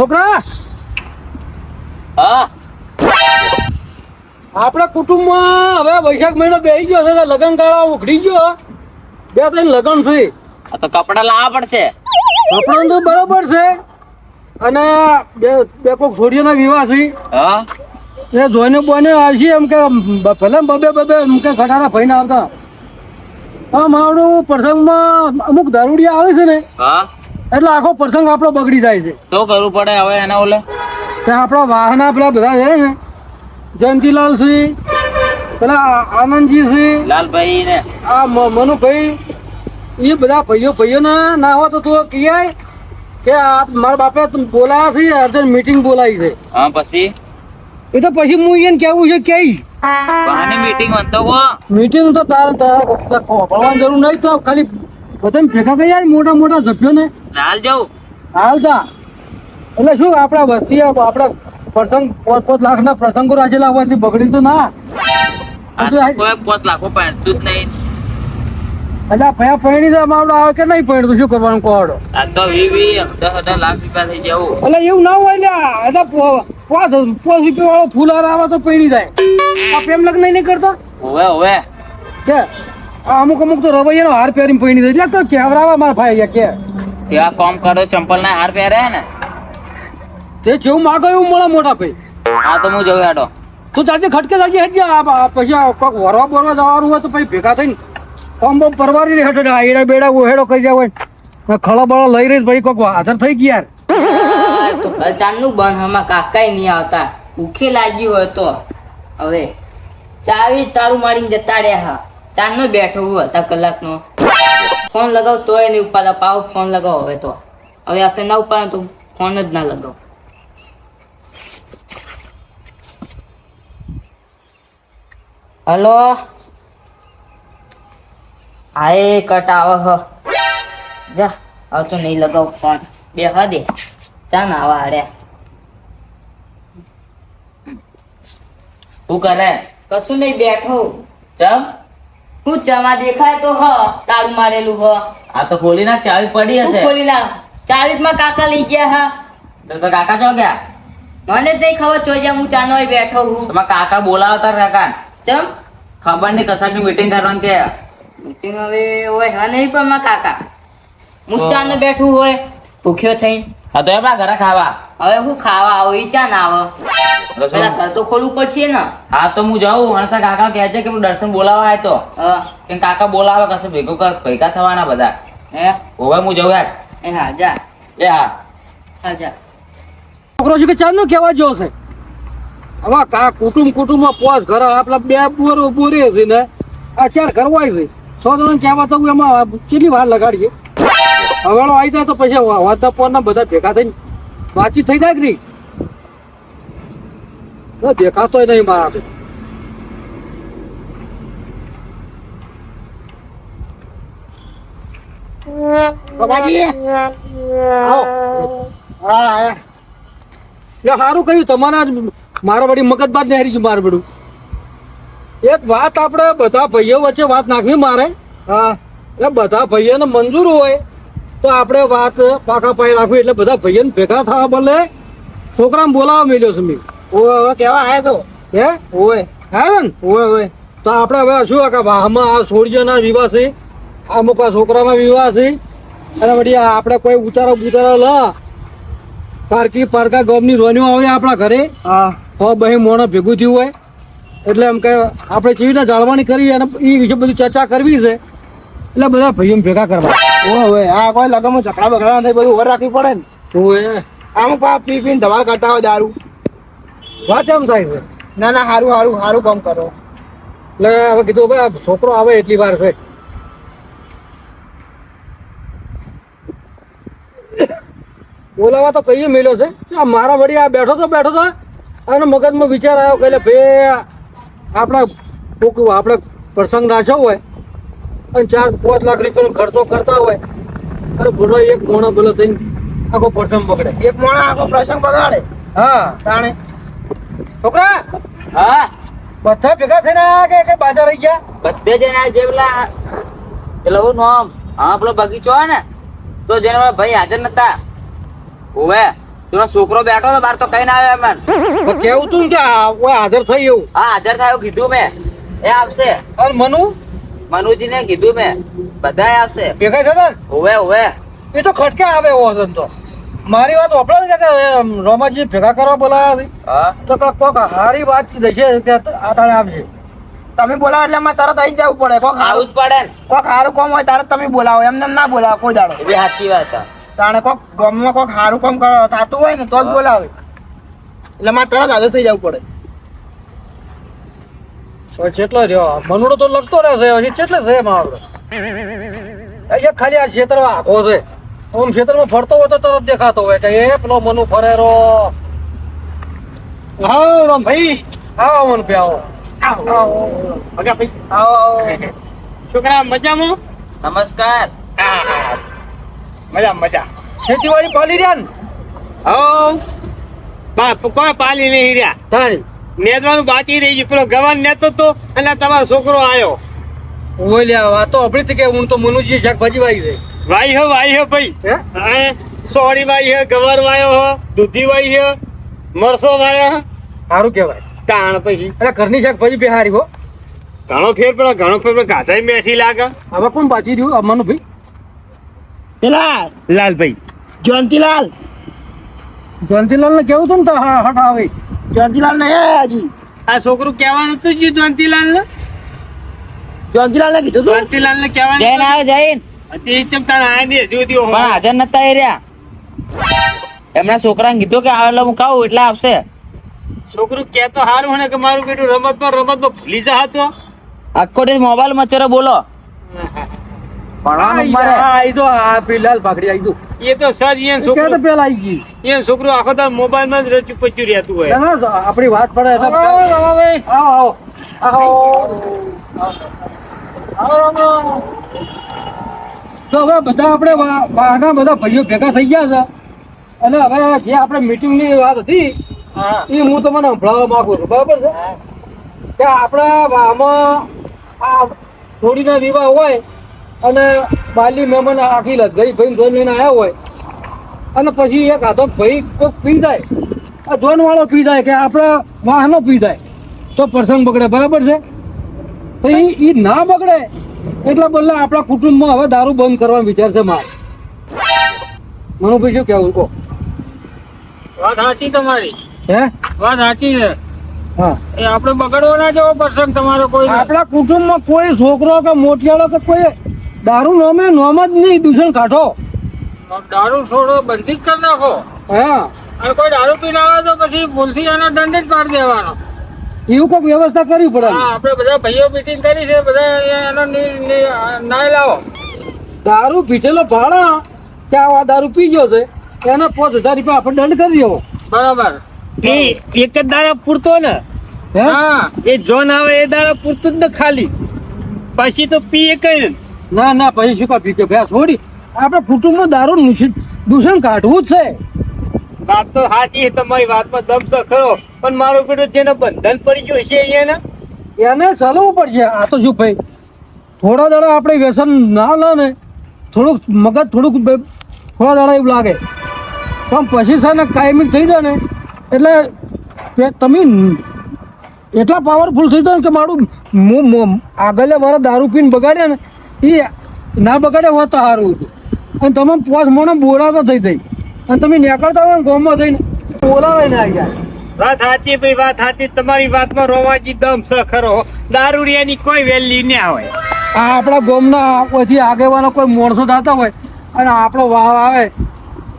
છોકરા! હા? આપણા કુટુંબમાં હવે વૈશાખ મહિનો બેસી ગયો છે લગ્ન ગાળા ઉઘડી ગયો. બે ત્રણ લગ્ન છે આ તો કપડા લાવવા પડશે. કપડા તો બરોબર છે. અને બે બે કોઈક છોડીઓના વિવાહ છે. હા? એ જોઈને બોને આવશે એમ કે ભલે બબે બબે એમ કે ઘટાડા ફઈને આવતા. હા મારું પ્રસંગમાં અમુક દારૂડિયા આવે છે ને હા? એટલે આખો પ્રસંગ આપણો બગડી જાય છે. તો કરવું પડે હવે એના ઓલે? ત્યાં આપણા વાહના પેલા બધા છે ને જયંતિલાલ સિંહ પેલા આનંદજી સિંહ લાલભાઈ ને? આ મનુભાઈ એ બધા ભાઈઓ ભાઈઓ ના હોય તો તું કહે કે આપ મારા બાપે બોલાયા છે અર્જન્ટ મીટિંગ બોલાવી છે. હા પછી? એ તો પછી હું એને કેવું છે કે મીટિંગ મીટિંગ તો તારે તારે જરૂર નહીં તો ખાલી બધાને ભેગા યાર મોટા મોટા સભ્યોને? હાલ જાઉં. હાલતા એટલે શું આપણા વસ્તી આપણા પ્રસંગ પાંચ પાંચ લાખના પ્રસંગો રાખેલા હોવાથી બગડી તો ના. લાખો જ નહીં. ભયા પૈણી તો માવડો આવે કે નહીં પૈણ? તો શું કરવાનું કોડો આ તો વી વી દસ હજાર લાખ રૂપિયા થઈ જવું એટલે એવું ના હોય લ્યા. એટલે પાંચ પાંચ રૂપિયા વાળો ફૂલાર આવે તો પૈણી જાય. આ પ્રેમ લગ્ન નહીં કરતો? હોવે હોવે. કે? અમુક અમુક તો રવૈયાનો હાર પહેરીને પૈણી એટલે તો કેવરાવા મારા ભાઈ કે. સેવા કોમ કરો ચંપલ ના હાર પહેરે ને? તે જેવું માગો એવું મળે મોટા ભાઈ. હા તો હું જઉં હેડો. તું જાજે ખટકે જાજે આ પછી કોક વરવા બરવા જવાનું હોય તો પછી ભેગા થઈને કોમ બોમ પરવારી રહે હેઠળ આઈડા બેડા ઉહેડો કરી જાય હોય. ખળો બળો લઈ રહી ભાઈ કોક હાજર થઈ ગયા યાર. ચાંદનું બંધ હમણાં કાકાય નહીં આવતા. ભૂખે લાગી હોય તો. હવે ચાવી તાળું મારીને જતા રહ્યા. હા ચાંદનો બેઠો હું હતા કલાકનો. ફોન લગાવ તોય નહીં ઉપર પાવ ફોન લગાવ હવે તો. હવે આપણે ના ઉપાડે તો ફોન જ ના લગાવ. હલો? હા એ કટ આવે હ. જા હવે તો નહીં લગાવ ફોન. બે હદે ચા ના આવા હાડ્યા શું કરે? કશું નહીં બેઠો. ચમ? હું ચમા દેખાય તો હ તાળું મારેલું હ. આ તો ખોલી ના ચાવી પડી હશે. ખોલી ના ચાવીમાં કાકા લઈ ગયા હા. તો તો કાકા ચો ગયા? મને તે ખબર ચોજ્યા હું ચાનો બેઠો હું. તમારા કાકા બોલાવતા કાકા ચમ? ખબર નહીં કશાકની મીટિંગ કરવાનું કે? મીટિંગ હવે હોય હા નહીં પણ મારા કાકા. હું ચાનો બેઠું હોય ભૂખ્યો થઈ હા તો એમના ઘરે ખાવા. હવે હું ખાવા આવું એ ચા ના આવો? તો પેલા ઘર તો ખોલવું પડશે ને. હા તો હું જાઉં. અને તારા કાકા કહે છે કે હું દર્શન બોલાવા આવ્યો તો. કે કાકા બોલાવે કશે ભેગો કર ભેગા થવાના બધા. હે? હવે હું જાઉં યાર. એ હા જા. એ હા. હા જા. છોકરો છે કે ચાલનો કેવા જો છે? હવે કા કુટુંબ કુટુંબમાં પોસ ઘર આપલા બે બોરો બોરે છે ને. આ ચાર ઘર હોય છે. સો જણા કહેવા તો એમાં કેટલી વાર લગાડીએ. હવેળો આવી જાય તો પછી વાતા પોરના બધા ભેગા થઈને વાતચીત થઈ જાય કે નહીં? દેખાતો નહીં મારા સારું કર્યું તમારા મારા વળી મગજ બાદ નહેરી ગયું મારું બધું એક વાત આપણે બધા ભાઈઓ વચ્ચે વાત નાખવી મારે. હા. એટલે બધા ભાઈઓને મંજૂર હોય તો આપણે વાત પાકા પાય રાખવી એટલે બધા ભાઈઓને ભેગા થવા બદલે છોકરાને બોલાવવા મળ્યો છે મેં. ઓય ઓય કેવા આયા તો હે? ઓય. હા ને? ઓય ઓય. તો આપણે હવે શું કે વાહમાં આ છોડીઓના વિવાહ છે? અમુક આ છોકરાના વિવાહ છે? અને વળી આ આપણે કોઈ ઉતારો બુતારો લ. પારકી પારકા ગોમની રોનીઓ આવે આપણા ઘરે. હા. હો બહી મોણો ભેગું થયું હોય. એટલે એમ કે આપણે કેવી રીતે જાળવણી કરવી અને એ વિશે બધી ચર્ચા કરવી છે. એટલે બધા ભાઈઓ ભેગા કરવા. ઓય આ કોઈ લગનમાં ઝઘડા બગડા થાય બધું ઓર રાખવી પડે ને. તો એ. આમ પા પી પીને ધમાલ કરતા હોય દારૂ. વાત એમ થાય છે? ના ના હારું હારું હારું કામ કરો. એટલે હવે કીધું ભાઈ આ છોકરો આવે એટલી વાર છે. બોલાવા તો કઈ મેલ્યો છે? આ મારા વળી આ બેઠો તો બેઠો તો અને મગજમાં વિચાર આવ્યો કે ભાઈ આપણા આપણે પ્રસંગ રાખ્યો હોય. અને ચાર પાંચ લાખ રૂપિયાનો ખર્ચો કરતા હોય અને ભૂલો એક મોણો ભૂલો થઈને આખો પ્રસંગ બગડે. એક મોણો આખો પ્રસંગ બગાડે? હા. તાણે? છોકરા હા? બધા ભેગા થઈને આયા કે કે બાજા રહી ગયા? બધે જઈને આ જેવલા. પેલા હું નોમ હા પેલો બગીચો હે ને તો જેને ભાઈ હાજર નતા. ઓવે પેલો છોકરો બેઠો તો બાર તો કઈ ના આવે એમ. કેવું તું ને કે હાજર થઈ એવું? હા હાજર થાય એવું કીધું મેં. એ આવશે. અને મનુ? મનુજીને કીધું મેં બધાય આવશે. ભેગા થતા ને હોવે હોવે એ તો ખટકે આવે એવો હશે તો. મારી વાત વપરાય છે કે રોમાજી ભેગા કરવા બોલાયા છે? હા. તો કોક હારી વાત થશે કે આ તારે આવશે? તમે બોલાવો એટલે અમે તરત આવી જવું પડે. કોક આવું હારું જ પડે ને. કોક હારું કોમ હોય તારે તમે બોલાવો. એમને ના બોલાવો કોઈ દાડો. એ સાચી વાત છે. તાણે કોક ગામમાં કોક હારું કોમ કરો થતું હોય ને તો જ બોલાવે. એટલે મારે તરત હાજર થઈ જવું પડે. હવે કેટલો રહ્યો મનુડો તો લગતો રહેશે હજી કેટલે છે મારો અહીંયા ખાલી આ ક્ષેત્રમાં આખો છે. આમ ક્ષેત્રમાં ફરતો હોય તો તરત દેખાતો હોય કે એ પેલો મનુ ફરેરો. હા રામ ભાઈ. આવો મન પે આવો. આવો. ભગા ભાઈ. આવો આવો. છોકરા મજામાં? નમસ્કાર. મજા મજા. ખેતીવાડી પાલી રહ્યા ને? હો. બા કોઈ પાલી નહીં રહ્યા. તારી. નેદવાનું બાકી રહી ગયું. પેલો ગવાન નેતો તો અને તમારો છોકરો આવ્યો ઓલ્યા આ તો અભળી કે હું તો મનુજી શાકભાજી વાઈ છે. વાઈ હો વાઈ હો ભાઈ. હે? હા સોડી વાઈ હે ગવાર વાયો હો દૂધી વાઈ હે મરસો વાયો હે. સારું કહેવાય. તાણ પછી. અરે ઘરની શાકભાજી બિહારી હો. ઘણો ફેર પડે ઘણો ફેર પડે ગાધાય મેઠી લાગે. હવે કોણ બાજી રહ્યું? અમાનું ભાઈ. પેલા લાલભાઈ જયંતિલાલ જયંતિલાલ. ને કેવું તું ને તો હા હટ આવે. જયંતિલાલ નહીં આયા હજી. આ છોકરું કહેવાનું હતું જ જ્વંતીલાલ ને જયંતિલાલ ને કીધું તું જ્વંતીલાલ ને કહેવાનું જૈન આવે જૈન તે ચમ તાર આ દે હજુ સુધી પણ હાજર નતા એ રહ્યા. એમના છોકરાને કીધું કે આવે એટલે હું ખાવું એટલે આવશે. છોકરું કે તો હારું ને કે મારું બેટું રમતમાં રમતમાં ભૂલી જા હતો આખો ડે મોબાઈલ મચરો બોલો. ભણવાનું મરે. આઈ તો આ પેલાલ ભાખડી આઈ તો એ તો સર એ કે તો પેલા આઈ ગઈ? એ છોકરું આખો દાડો મોબાઈલમાં જ રચ્યું પચ્યું રહેતું હોય. ના, ના, આપણી વાત પડે એટલે આવો આવો. આવો. તો હવે બધા આપણે વા- વાના બધા ભાઈઓ ભેગા થઈ ગયા છે. અને હવે જે આપણે મીટિંગની વાત હતી એ હું તમને સંભળાવવા માંગુ છું. બરાબર છે? કે આપણા આમાં આ છોડીના વિવાહ હોય અને બાલી મહેમાન આખી લગઈ ભાઈ જોઈ લઈને આવ્યા હોય. અને પછી એક હાથો ભાઈ કોઈક પી જાય. આ ધોન વાળો પી જાય કે આપણા વાહનો પી જાય. તો પ્રસંગ બગડે. બરાબર છે? તો એ એ ના બગડે એટલા બદલે આપણા કુટુંબમાં હવે દારૂ બંધ કરવાનો વિચાર છે મારે. મનુભાઈ શું કેવું કહો? વાત સાચી તમારી. હે? વાત સાચી છે. હા. એ આપણે બગડવો ના જેવો પ્રસંગ તમારો કોઈ આપણા કુટુંબમાં કોઈ છોકરો કે મોટિયાળો કે કોઈ દારૂ નોમે નોમ જ નહીં દૂષણ કાઢો. દારૂ છોડો બંધી જ કરી નાખો. હા. અને કોઈ દારૂ પીને આવે તો પછી ભૂલથી એનો દંડ જ પાડી દેવાનો. એવું કોઈક વ્યવસ્થા કરવી પડે. હા આપણે બધા ભાઈઓ મીટિંગ કરી છે બધા એનો નિ- લાવો. દારૂ પીઠેલો ભાડા કે આ દારૂ પી ગયો છે એના પાંચ હજાર રૂપિયા આપણે દંડ કરી દેવો. બરાબર. એ એક જ દારા પૂરતો ને? હા? એ જોન આવે એ દારા પૂરતું જ ને ખાલી. પછી તો પીએ કઈ ને ના પછી શું કાપી કે ભાઈ છોડી. આપણે કુટુંબનું દારૂ દૂષણ કાઢવું જ છે. વાત તો સાચી તમારી વાતમાં દમ છે ખરો. પણ મારું બેટું જેને બંધન પડી ગયું છે એને એને ચલાવવું પડશે. આ તો શું ભાઈ? થોડા દાડા આપણે વ્યસન ના લે ને થોડુંક મગજ થોડુંક થોડા દાડા એવું લાગે. પણ પછી છે ને કાયમી થઈ જાય ને એટલે તમે એટલા પાવરફુલ થઈ જાય કે મારું આગળ વાળા દારૂ પીને બગાડ્યા ને એ ના બગાડે હોત તો સારું હતું. અને તમે પોસ મોણે બોલાવતા થઈ થઈ. અને તમે નીકળતા હોય ને ગામમાં થઈને બોલાવે ને આ જાય વાત સાચી ભાઈ વાત સાચી. તમારી વાતમાં રોવાજી દમ સ ખરો. દારૂડિયાની કોઈ વેલ્યુ ના હોય. આ આપણા ગોમના પછી આગેવાનો કોઈ મોણસો થતા હોય અને આપણો વાવ આવે.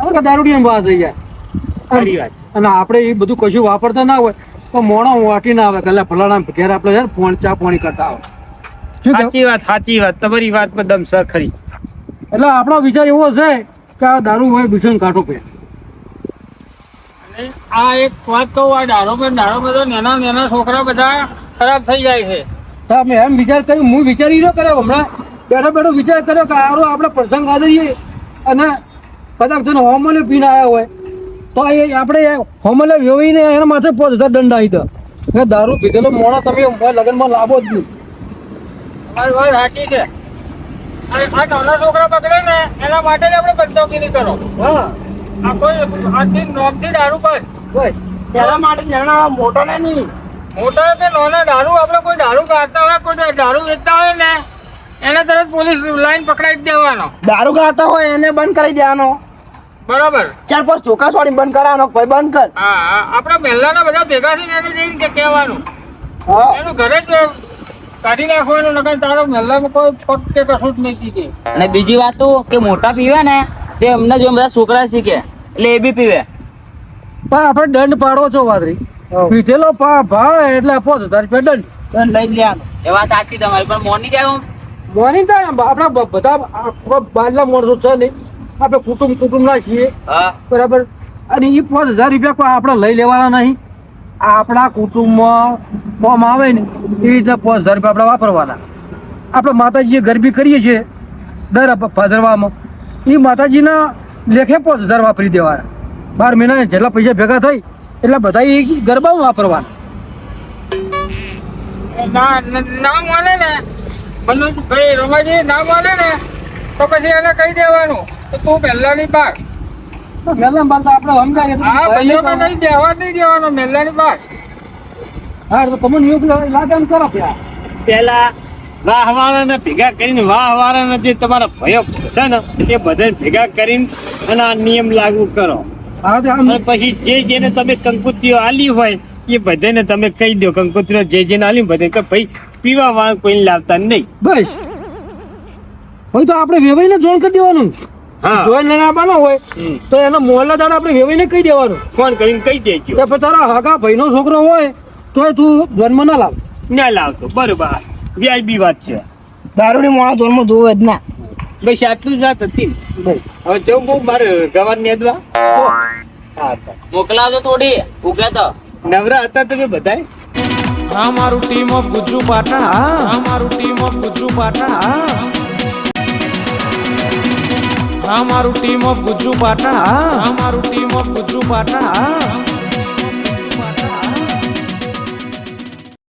હવે દારૂડિયાની વાહ થઈ જાય. ખરી વાત છે. અને આપણે એ બધું કશું વાપરતા ના હોય તો મોણો વાટી ના આવે. એટલે ફલાણા ઘેર આપણે છે ને પોણ ચા પાણી કરતા આવે? સાચી વાત સાચી વાત. તમારી વાતમાં દમ છે ખરી. એટલે આપણો વિચાર એવો છે કે આ દારૂ હોય ભીષણ કાઢો પે આ એક વાત કહું આ દારૂ પર દારૂ બધા નાના નાના છોકરા બધા ખરાબ થઈ જાય છે. તો અમે એમ વિચાર કર્યો હું વિચારી ન કર્યો હમણાં? બેઠો બેઠો વિચાર કર્યો કે આરો આપણે પ્રસંગ આદરીએ અને કદાચ જેને હોમલે પીને આવ્યા હોય તો એ આપણે હોમલે વ્યવહીને એના માથે પાંચ હજાર દંડ આવી તો દારૂ પીધેલો મોડા તમે લગ્નમાં લાભો જ નહીં. તમારી વાત સાચી છે. આ આ નાના છોકરા પકડે ને એના માટે જ આપણે બંદોકીની કરો. હા. આ કોઈ આજથી નોમથી દારૂ બંધ એના માટે જણા મોટો ને નહીં. મોટા કે નાના દારૂ આપણે કોઈ દારૂ કાઢતા હોય કોઈ દારૂ વેચતા હોય ને એને તરત પોલીસ લાઈન પકડાઈ દેવાનો. દારૂ ગાતા હોય એને બંધ કરી દેવાનો. બરાબર. ચાર પાંચ ચોખા સોડી બંધ કરાવવાનો ભાઈ બંધ કર. હા આપણા મહેલાના બધા ભેગા થઈને એને જઈને કહેવાનું. એનું ઘરે જ કાઢી નાખવાનો લગન તારો મહેલામાં કોઈ પગ કે કશું જ નહીં કીધે. અને બીજી વાત તો કે મોટા પીવે ને તે એમને જો બધા છોકરા શીખે એટલે એ બી પીવે. પણ આપણે દંડ પાડો છો વાદરી. પીધેલો ભાવ એટલે પાંચ હજાર રૂપિયા દંડ. દંડ લઈ લેવાનો એ વાત સાચી તમારી પણ મોની જાય. મોની થાય આપણા બધા આ બાજલા માણસો છે ને આપણે કુટુંબ કુટુંબ ના છીએ બરાબર? અને એ પાંચ હજાર રૂપિયા આપણે લઈ લેવાના નહીં. આપણા કુટુંબમાં કોમ આવે ને, એ રીતે પાંચ હજાર રૂપિયા આપણે વાપરવાના. આપણે માતાજીએ ગરબી કરીએ છીએ, દર ભાદરવામાં એ માતાજીના લેખે પાંચ હજાર વાપરી દેવાના. બાર મહિના જેટલા પૈસા ભેગા થઈ, એટલા બધા એ ગરબામાં વાપરવાના. ના માને ને. મનોજભાઈ રમાજી ના માને ને. તો પછી એને કહી દેવાનું તો તું પહેલાની બાર. મેલા બાર તો આપણે સમજાય હા ભાઈઓને નહીં દેવા નહીં દેવાનો મેલાની બાર. હા તો તમને કરો પ્યા પેલા વાહવાળાને ભેગા કરીને વાહવાળાના જે તમારા ભયો છે ને એ બધાને ભેગા કરીને અને આ નિયમ લાગુ કરો. પછી જે જેને તમે કંકુત્રીઓ આલી હોય એ બધાને તમે કહી દો કંકુત્રીઓ જે જેને આલી બધે કે ભાઈ પીવા વાળા કોઈને લાવતા નહીં. બસ. હોય તો આપણે વેવાઈને જોણ કરી દેવાનું. હા. જોઈન લઈને હોય તો એના મોહલ્લા દાડા આપણે વેવાઈને કહી દેવાનું. ફોન કરીને કહી દેજો. કે તારા હગા ભાઈનો છોકરો હોય તોય તું જન્મ ના લાવ. ના લાવતો. બરોબર. વ્યાજબી વાત છે. દારૂની મોણા જોરમાં જોવે જ ના. બસ આટલું જ વાત હતી હવે જવું બહુ મારે ગવાર ને અદવા હા તો. મોકલાવજો થોડી. ઉગે તો. નવરા હતા તમે બધાય? હા મારું ટીમ ઓફ ગુજુ પાટણ. હા મારું ટીમ ઓફ ગુજુ પાટણ. હા હા મારું ટીમ ઓફ ગુજ્જુ પાટણ હા. મારું ટીમ ઓફ ગુજ્જુ પાટણ